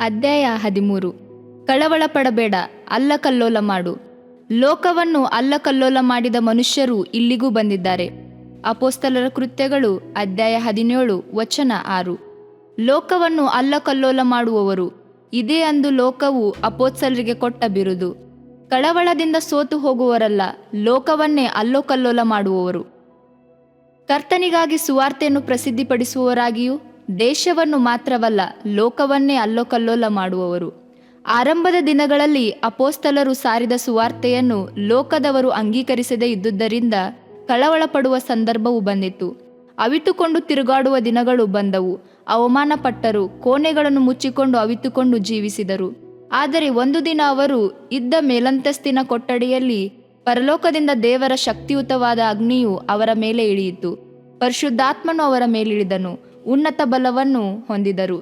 ಅಧ್ಯಾಯ ಹದಿಮೂರು. ಕಳವಳ ಪಡಬೇಡ ಅಲ್ಲಕಲ್ಲೋಲ ಮಾಡು. ಲೋಕವನ್ನು ಅಲ್ಲಕಲ್ಲೋಲ ಮಾಡಿದ ಮನುಷ್ಯರು ಇಲ್ಲಿಗೂ ಬಂದಿದ್ದಾರೆ. ಅಪೋಸ್ತಲರ ಕೃತ್ಯಗಳು ಅಧ್ಯಾಯ ಹದಿನೇಳು, ವಚನ ಆರು. ಲೋಕವನ್ನು ಅಲ್ಲಕಲ್ಲೋಲ ಮಾಡುವವರು, ಇದೇ ಅಂದು ಲೋಕವು ಅಪೋಸ್ತಲರಿಗೆ ಕೊಟ್ಟ ಬಿರುದು. ಕಳವಳದಿಂದ ಸೋತು ಹೋಗುವವರಲ್ಲ, ಲೋಕವನ್ನೇ ಅಲ್ಲೋಕಲ್ಲೋಲ ಮಾಡುವವರು. ಕರ್ತನಿಗಾಗಿ ಸುವಾರ್ತೆಯನ್ನು ಪ್ರಸಿದ್ಧಿಪಡಿಸುವವರಾಗಿಯೂ ದೇಶವನ್ನು ಮಾತ್ರವಲ್ಲ, ಲೋಕವನ್ನೇ ಅಲ್ಲೋಕಲ್ಲೋಲ ಮಾಡುವವರು. ಆರಂಭದ ದಿನಗಳಲ್ಲಿ ಅಪೋಸ್ತಲರು ಸಾರಿದ ಸುವಾರ್ತೆಯನ್ನು ಲೋಕದವರು ಅಂಗೀಕರಿಸದೇ ಇದ್ದುದರಿಂದ ಕಳವಳಪಡುವ ಸಂದರ್ಭವು ಬಂದಿತು ಅವಿತುಕೊಂಡು ತಿರುಗಾಡುವ ದಿನಗಳು ಬಂದವು. ಅವಮಾನ ಪಟ್ಟರು ಕೋಣೆಗಳನ್ನು ಮುಚ್ಚಿಕೊಂಡು ಅವಿತುಕೊಂಡು ಜೀವಿಸಿದರು. ಆದರೆ ಒಂದು ದಿನ ಅವರು ಇದ್ದ ಮೇಲಂತಸ್ತಿನ ಕೊಠಡಿಯಲ್ಲಿ ಪರಲೋಕದಿಂದ ದೇವರ ಶಕ್ತಿಯುತವಾದ ಅಗ್ನಿಯು ಅವರ ಮೇಲೆ ಇಳಿಯಿತು. ಪರಿಶುದ್ಧಾತ್ಮನು ಅವರ ಮೇಲಿಳಿದನು. ಉನ್ನತ ಬಲವನ್ನು ಹೊಂದಿದರು.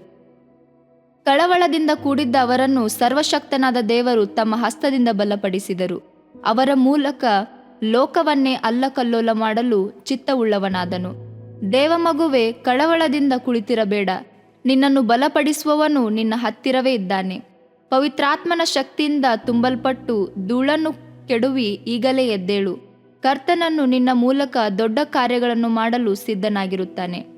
ಕಳವಳದಿಂದ ಕೂಡಿದ್ದ ಅವರನ್ನು ಸರ್ವಶಕ್ತನಾದ ದೇವರು ತಮ್ಮ ಹಸ್ತದಿಂದ ಬಲಪಡಿಸಿದರು. ಅವರ ಮೂಲಕ ಲೋಕವನ್ನೇ ಅಲ್ಲಕಲ್ಲೋಲ ಮಾಡಲು ಚಿತ್ತವುಳ್ಳವನಾದನು. ದೇವಮಗುವೆ ಕಳವಳದಿಂದ ಕುಳಿತಿರಬೇಡ. ನಿನ್ನನ್ನು ಬಲಪಡಿಸುವವನು ನಿನ್ನ ಹತ್ತಿರವೇ ಇದ್ದಾನೆ. ಪವಿತ್ರಾತ್ಮನ ಶಕ್ತಿಯಿಂದ ತುಂಬಲ್ಪಟ್ಟು ಧೂಳನ್ನು ಕೆಡುವಿ ಈಗಲೇ ಎದ್ದೇಳು. ಕರ್ತನನ್ನು ನಿನ್ನ ಮೂಲಕ ದೊಡ್ಡ ಕಾರ್ಯಗಳನ್ನು ಮಾಡಲು ಸಿದ್ಧನಾಗಿರುತ್ತಾನೆ.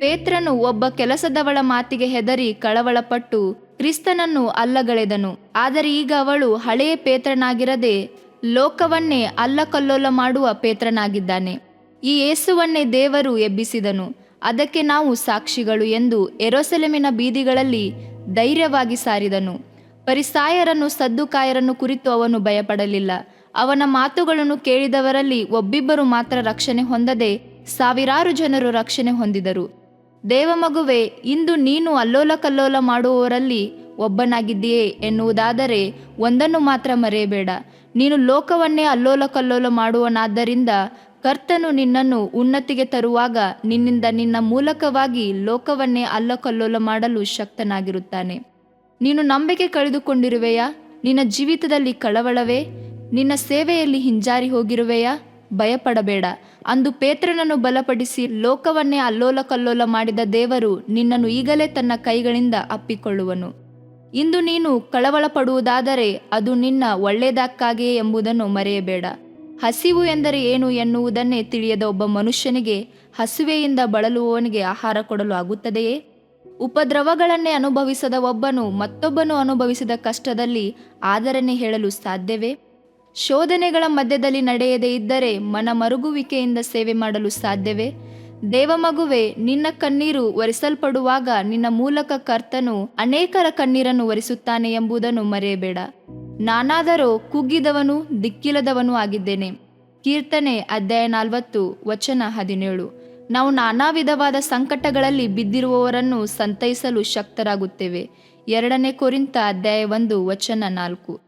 ಪೇತ್ರನು ಒಬ್ಬ ಕೆಲಸದವಳ ಮಾತಿಗೆ ಹೆದರಿ ಕಳವಳಪಟ್ಟು ಕ್ರಿಸ್ತನನ್ನು ಅಲ್ಲಗಳೆದನು. ಆದರೆ ಈಗ ಅವಳು ಹಳೆಯ ಪೇತ್ರನಾಗಿರದೆ ಲೋಕವನ್ನೇ ಅಲ್ಲಕಲ್ಲೋಲ ಮಾಡುವ ಪೇತ್ರನಾಗಿದ್ದಾನೆ. ಈ ಯೇಸುವನ್ನೇ ದೇವರು ಎಬ್ಬಿಸಿದನು. ಅದಕ್ಕೆ ನಾವು ಸಾಕ್ಷಿಗಳು ಎಂದು ಎರೋಸೆಲೆಮಿನ ಬೀದಿಗಳಲ್ಲಿ ಧೈರ್ಯವಾಗಿ ಸಾರಿದನು. ಪರಿಸಾಯರನ್ನು ಸದ್ದುಕಾಯರನ್ನು ಕುರಿತು ಅವನು ಭಯಪಡಲಿಲ್ಲ. ಅವನ ಮಾತುಗಳನ್ನು ಕೇಳಿದವರಲ್ಲಿ ಒಬ್ಬಿಬ್ಬರು ಮಾತ್ರ ರಕ್ಷಣೆ ಹೊಂದದೆ ಸಾವಿರಾರು ಜನರು ರಕ್ಷಣೆ ಹೊಂದಿದರು. ದೇವಮಗುವೆ, ಇಂದು ನೀನು ಅಲ್ಲೋಲ ಕಲ್ಲೋಲ ಮಾಡುವವರಲ್ಲಿ ಒಬ್ಬನಾಗಿದ್ದೀಯೇ ಎನ್ನುವುದಾದರೆ ಒಂದನ್ನು ಮಾತ್ರ ಮರೆಯಬೇಡ. ನೀನು ಲೋಕವನ್ನೇ ಅಲ್ಲೋಲ ಕಲ್ಲೋಲ ಮಾಡುವನಾದ್ದರಿಂದ ಕರ್ತನು ನಿನ್ನನ್ನು ಉನ್ನತಿಗೆ ತರುವಾಗ ನಿನ್ನಿಂದ ನಿನ್ನ ಮೂಲಕವಾಗಿ ಲೋಕವನ್ನೇ ಅಲ್ಲಕಲ್ಲೋಲ ಮಾಡಲು ಶಕ್ತನಾಗಿರುತ್ತಾನೆ. ನೀನು ನಂಬಿಕೆ ಕಳೆದುಕೊಂಡಿರುವೆಯಾ? ನಿನ್ನ ಜೀವಿತದಲ್ಲಿ ಕಳವಳವೇ? ನಿನ್ನ ಸೇವೆಯಲ್ಲಿ ಹಿಂಜಾರಿ ಹೋಗಿರುವೆಯಾ? ಭಯಪಡಬೇಡ. ಅಂದು ಪೇತ್ರನನ್ನು ಬಲಪಡಿಸಿ ಲೋಕವನ್ನೇ ಅಲ್ಲೋಲ ಕಲ್ಲೋಲ ಮಾಡಿದ ದೇವರು ನಿನ್ನನ್ನು ಈಗಲೇ ತನ್ನ ಕೈಗಳಿಂದ ಅಪ್ಪಿಕೊಳ್ಳುವನು. ಇಂದು ನೀನು ಕಳವಳ ಪಡುವುದಾದರೆ ಅದು ನಿನ್ನ ಒಳ್ಳೆಯದಕ್ಕಾಗಿಯೇ ಎಂಬುದನ್ನು ಮರೆಯಬೇಡ. ಹಸಿವು ಎಂದರೆ ಏನು ಎನ್ನುವುದನ್ನೇ ತಿಳಿಯದ ಒಬ್ಬ ಮನುಷ್ಯನಿಗೆ ಹಸುವೆಯಿಂದ ಬಳಲುವವನಿಗೆ ಆಹಾರ ಕೊಡಲು ಆಗುತ್ತದೆಯೇ? ಉಪದ್ರವಗಳನ್ನೇ ಅನುಭವಿಸದ ಒಬ್ಬನು ಮತ್ತೊಬ್ಬನು ಅನುಭವಿಸಿದ ಕಷ್ಟದಲ್ಲಿ ಆದರನೆ ಹೇಳಲು ಸಾಧ್ಯವೇ? ಶೋಧನೆಗಳ ಮಧ್ಯದಲ್ಲಿ ನಡೆಯದೇ ಇದ್ದರೆ ಮನ ಮರುಗುವಿಕೆಯಿಂದ ಸೇವೆ ಮಾಡಲು ಸಾಧ್ಯವೇ? ದೇವಮಗುವೆ ನಿನ್ನ ಕಣ್ಣೀರು ಒರೆಸಲ್ಪಡುವಾಗ ನಿನ್ನ ಮೂಲಕ ಕರ್ತನು ಅನೇಕರ ಕಣ್ಣೀರನ್ನು ಒರೆಸುತ್ತಾನೆ ಎಂಬುದನ್ನು ಮರೆಯಬೇಡ. ನಾನಾದರೋ ಕುಗ್ಗಿದವನು, ದಿಕ್ಕಿಲ್ಲದವನು ಆಗಿದ್ದೇನೆ. ಕೀರ್ತನೆ ಅಧ್ಯಾಯ ನಲವತ್ತು, ವಚನ ಹದಿನೇಳು. ನಾವು ನಾನಾ ವಿಧವಾದ ಸಂಕಟಗಳಲ್ಲಿ ಬಿದ್ದಿರುವವರನ್ನು ಸಂತೈಸಲು ಶಕ್ತರಾಗುತ್ತೇವೆ. ಎರಡನೇ ಕೊರಿಂತ ಅಧ್ಯಾಯ ಒಂದು, ವಚನ ನಾಲ್ಕು.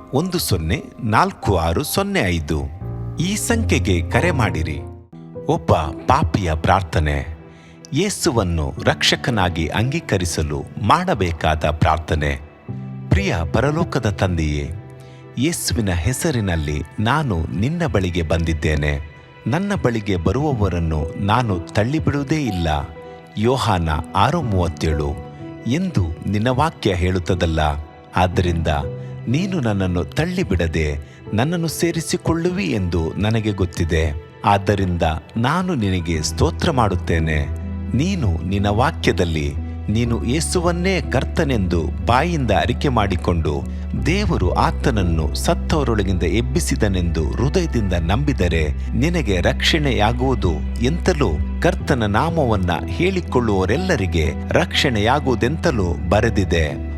ಒಂದು ಸೊನ್ನೆ ನಾಲ್ಕು ಆರು ಸೊನ್ನೆ ಐದು. ಈ ಸಂಖ್ಯೆಗೆ ಕರೆ ಮಾಡಿರಿ. ಒಬ್ಬ ಪಾಪಿಯ ಪ್ರಾರ್ಥನೆ. ಯೇಸುವನ್ನು ರಕ್ಷಕನಾಗಿ ಅಂಗೀಕರಿಸಲು ಮಾಡಬೇಕಾದ ಪ್ರಾರ್ಥನೆ. ಪ್ರಿಯ ಪರಲೋಕದ ತಂದೆಯೇ, ಯೇಸುವಿನ ಹೆಸರಿನಲ್ಲಿ ನಾನು ನಿನ್ನ ಬಳಿಗೆ ಬಂದಿದ್ದೇನೆ. ನನ್ನ ಬಳಿಗೆ ಬರುವವರನ್ನು ನಾನು ತಳ್ಳಿಬಿಡುವುದೇ ಇಲ್ಲ. ಯೋಹಾನ ಆರು ಮೂವತ್ತೇಳು. ಎಂದು ನಿನ್ನ ವಾಕ್ಯ ಹೇಳುತ್ತದಲ್ಲ. ಆದ್ದರಿಂದ ನೀನು ನನ್ನನ್ನು ತಳ್ಳಿಬಿಡದೆ ನನ್ನನ್ನು ಸೇರಿಸಿಕೊಳ್ಳುವಿ ಎಂದು ನನಗೆ ಗೊತ್ತಿದೆ. ಆದ್ದರಿಂದ ನಾನು ನಿನಗೆ ಸ್ತೋತ್ರ ಮಾಡುತ್ತೇನೆ. ನೀನು ನಿನ್ನ ವಾಕ್ಯದಲ್ಲಿ ನೀನು ಯೇಸುವನ್ನೇ ಕರ್ತನೆಂದು ಬಾಯಿಂದ ಅರಿಕೆ ಮಾಡಿಕೊಂಡು ದೇವರು ಆತನನ್ನು ಸತ್ತವರೊಳಗಿಂದ ಎಬ್ಬಿಸಿದನೆಂದು ಹೃದಯದಿಂದ ನಂಬಿದರೆ ನಿನಗೆ ರಕ್ಷಣೆಯಾಗುವುದು ಎಂತಲೂ ಕರ್ತನ ನಾಮವನ್ನ ಹೇಳಿಕೊಳ್ಳುವವರೆಲ್ಲರಿಗೆ ರಕ್ಷಣೆಯಾಗುವುದೆಂತಲೂ ಬರೆದಿದೆ.